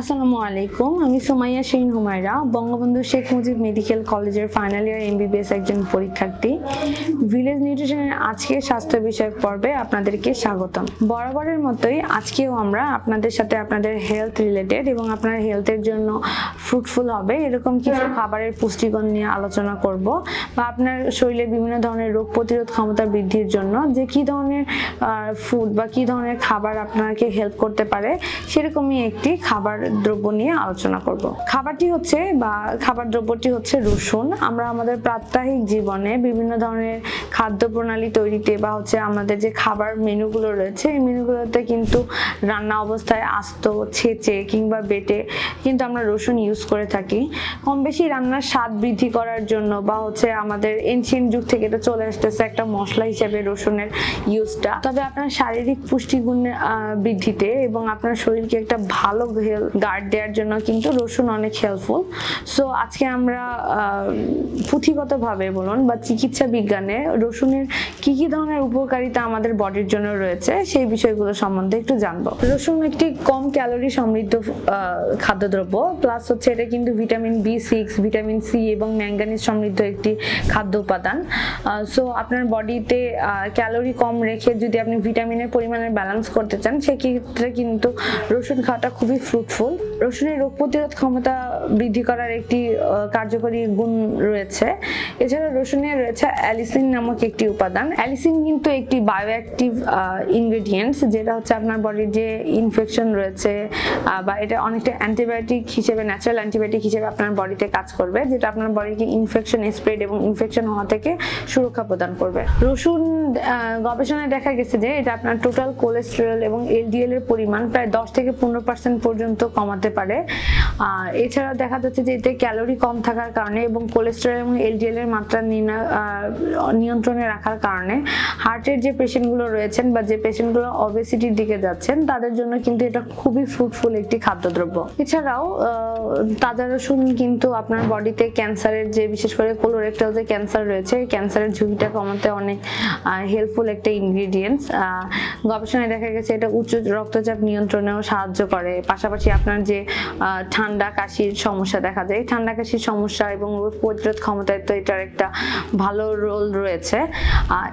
আসসালামু আলাইকুম, আমি সুমাইয়া শেন হুমায়রা, বঙ্গবন্ধু শেখ মুজিব মেডিকেল কলেজের ফাইনাল ইয়ার এমবিবিএস একজন পরীক্ষার্থী। ভিলেজ নিউট্রিশনের আজকে স্বাস্থ্য বিষয়ক পর্বে আপনাদেরকে স্বাগতম। বরাবরের মতোই আজকেও আমরা আপনাদের সাথে আপনাদের হেলথ রিলেটেড এবং আপনার হেলথের জন্য ফ্রুটফুল হবে এরকম কিছু খাবারের পুষ্টিগুণ নিয়ে আলোচনা করব বা আপনার শরীরে বিভিন্ন ধরনের রোগ প্রতিরোধ ক্ষমতা বৃদ্ধির জন্য যে কি ধরনের ফুড বা কি ধরনের খাবার আপনাকে হেল্প করতে পারে সেরকমই একটি খাবার দ্রব্য নিয়ে আলোচনা করব। খাবারটি হচ্ছে বা খাবার দ্রব্যটি হচ্ছে রসুন। আমরা আমাদের প্রাত্যহিক জীবনে বিভিন্ন ধরনের খাদ্য প্রণালী তৈরিতে বা হচ্ছে আমাদের যে খাবার মেনুগুলো রয়েছে, এই মেনুগুলোতে কিন্তু রান্না অবস্থায় আস্ত, ছেঁচে কিংবা বেটে কিন্তু আমরা রসুন ইউজ করে থাকি। কম বেশি রান্নার স্বাদ বৃদ্ধি করার জন্য বা হচ্ছে আমাদের এনশিয়েন্ট যুগ থেকে এটা চলে আসতেছে একটা মশলা হিসেবে রসুনের ইউজটা তবে আপনার শারীরিক পুষ্টিগুণ বৃদ্ধিতে এবং আপনার শরীরকে একটা ভালো গার্ড দেওয়ার জন্য কিন্তু রসুন অনেক হেল্পফুল সো আজকে আমরা পুঁথিগতভাবে বলুন বা চিকিৎসা বিজ্ঞানে রসুনের কি কি ধরনের উপকারিতা আমাদের বডির জন্য রয়েছে, সেই বিষয়গুলো সম্বন্ধে একটু জানব। রসুন একটি কম ক্যালোরি সমৃদ্ধ খাদ্যদ্রব্য প্লাস হচ্ছে এটা কিন্তু vitamin B six vitamin C এবং ম্যাঙ্গানিজ সমৃদ্ধ একটি খাদ্য উপাদান। সো আপনার বডিতে ক্যালোরি কম রেখে যদি আপনি ভিটামিনের পরিমাণের ব্যালেন্স করতে চান, সেক্ষেত্রে কিন্তু রসুন খাওয়াটা খুবই ফ্রুটফুল রসুনের রোগ প্রতিরোধ ক্ষমতা বৃদ্ধি করার একটি কার্যকরী গুণ রয়েছে। এছাড়া রসুনে রয়েছে অ্যালিসিন নামক একটি উপাদান। অ্যালিসিন কিন্তু একটি বায়োঅ্যাক্টিভ ইনগ্রেডিয়েন্টস যেটা হচ্ছে আপনার বডির যে ইনফেকশন রয়েছে বা এটা অনেকটা অ্যান্টিবায়োটিক হিসেবে ন্যাচারাল অ্যান্টিবায়োটিক হিসেবে আপনার বডিতে কাজ করবে, যেটা আপনার বডিকে ইনফেকশন স্প্রেড এবং ইনফেকশন হওয়া থেকে সুরক্ষা প্রদান করবে। রসুন গবেষণায় দেখা গেছে যে এটা আপনার টোটাল কোলেস্টেরল এবং এলডিএল এর পরিমাণ প্রায় দশ থেকে পনেরো পার্সেন্ট পর্যন্ত কমাতে পারে। এছাড়া দেখা যাচ্ছে যে এতে ক্যালোরি কম থাকার কারণে এবং কোলেস্টেরল এবং এলডিএল এর মাত্রা নিয়ন্ত্রণে রাখার কারণে হার্টের যে পেশেন্টগুলো রয়েছেন বা যে পেশেন্টগুলো অবেসিটির দিকে যাচ্ছেন, তাদের জন্য কিন্তু এটা খুবই ফ্রুটফুল একটি খাদ্যদ্রব্য। এছাড়াও তাজা রসুন কিন্তু আপনার বডিতে ক্যান্সারের যে, বিশেষ করে কোলোরেক্টাল যে ক্যান্সার রয়েছে ক্যান্সারের ঝুঁকিটা কমাতে অনেক হেল্পফুল একটা ইনগ্রিডিয়েন্টস গবেষণায় দেখা গেছে এটা উচ্চ রক্তচাপ নিয়ন্ত্রণেও সাহায্য করে। পাশাপাশি আপনার যে ঠান্ডা কাশির সমস্যা দেখা যায়। ঠান্ডা কাশির সমস্যা এবং রোগ প্রতিরোধ ক্ষমতায় তো এটার একটা ভালো রোল রয়েছে।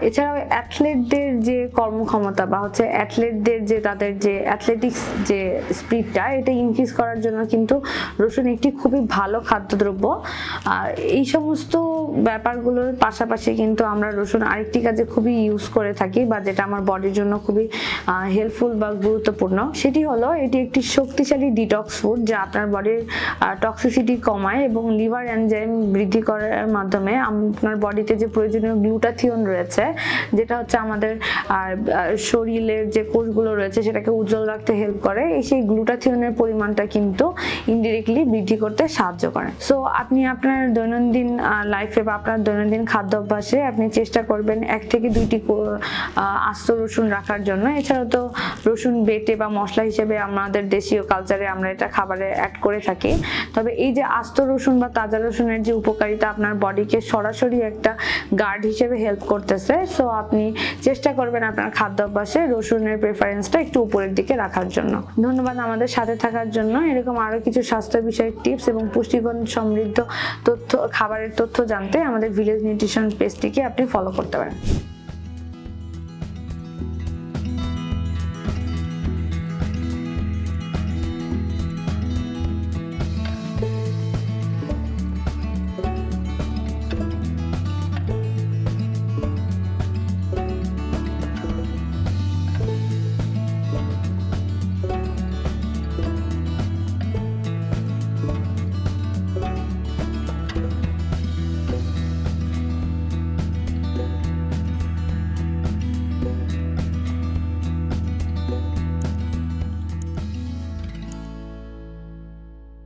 এছাড়াও অ্যাথলেটদের যে কর্মক্ষমতা বা হচ্ছে অ্যাথলেটদের যে তাদের যে অ্যাথলেটিক্স যে স্পিডটা এটা ইনক্রিজ করার জন্য কিন্তু রসুন একটি খুবই ভালো খাদ্যদ্রব্য। আর এই সমস্ত ব্যাপারগুলোর পাশাপাশি কিন্তু আমরা রসুন আরেকটি কাজে খুবই ইউজ করে থাকি বা যেটা আমার বডির জন্য খুবই হেল্পফুল বা গুরুত্বপূর্ণ। সেটি হলো এটি একটি শক্তিশালী ডিটক্স ফুড যা আপনার বডির টক্সিসিটি কমায় এবং লিভার এনজাইম বৃদ্ধি করার মাধ্যমে আপনার বডিতে যে প্রয়োজনীয় গ্লুটাথিয়ন রয়েছে, যেটা হচ্ছে আমাদের শরীরের যে কোষগুলো রয়েছে, সেটাকে উজ্জ্বল রাখতে হেল্প করে, এই সেই গ্লুটাথিয়নের পরিমাণটা কিন্তু ইনডিরেক্টলি বৃদ্ধি করতে সাহায্য করে। সো আপনি আপনার দৈনন্দিন লাইফে বা আপনার দৈনন্দিন খাদ্য অভ্যাসে আপনি চেষ্টা করবেন এক থেকে দুইটি আস্ত রসুন রাখার জন্য। এছাড়াও তো রসুন বেটে বা মশলা হিসেবে আমাদের দেশীয় কালচারে আমরা এটা খাবারে অ্যাড করে থাকি। তবে এই যে আস্ত রসুন বা তাজা রসুনের যে উপকারিতা আপনার বডিকে সরাসরি একটা গার্ড হিসেবে হেল্প করতেছে সো আপনি চেষ্টা করবেন আপনার খাদ্য অভ্যাসে রসুনের প্রেফারেন্সটা একটু উপরের দিকে রাখার জন্য। ধন্যবাদ আমাদের সাথে থাকার জন্য। এরকম আরও কিছু স্বাস্থ্য বিষয়ক টিপস এবং পুষ্টিগুণ সমৃদ্ধ তথ্য, খাবারের তথ্য জানতে আমাদের ভিলেজ নিউট্রিশন পেজটিকে আপনি ফলো করতে পারেন।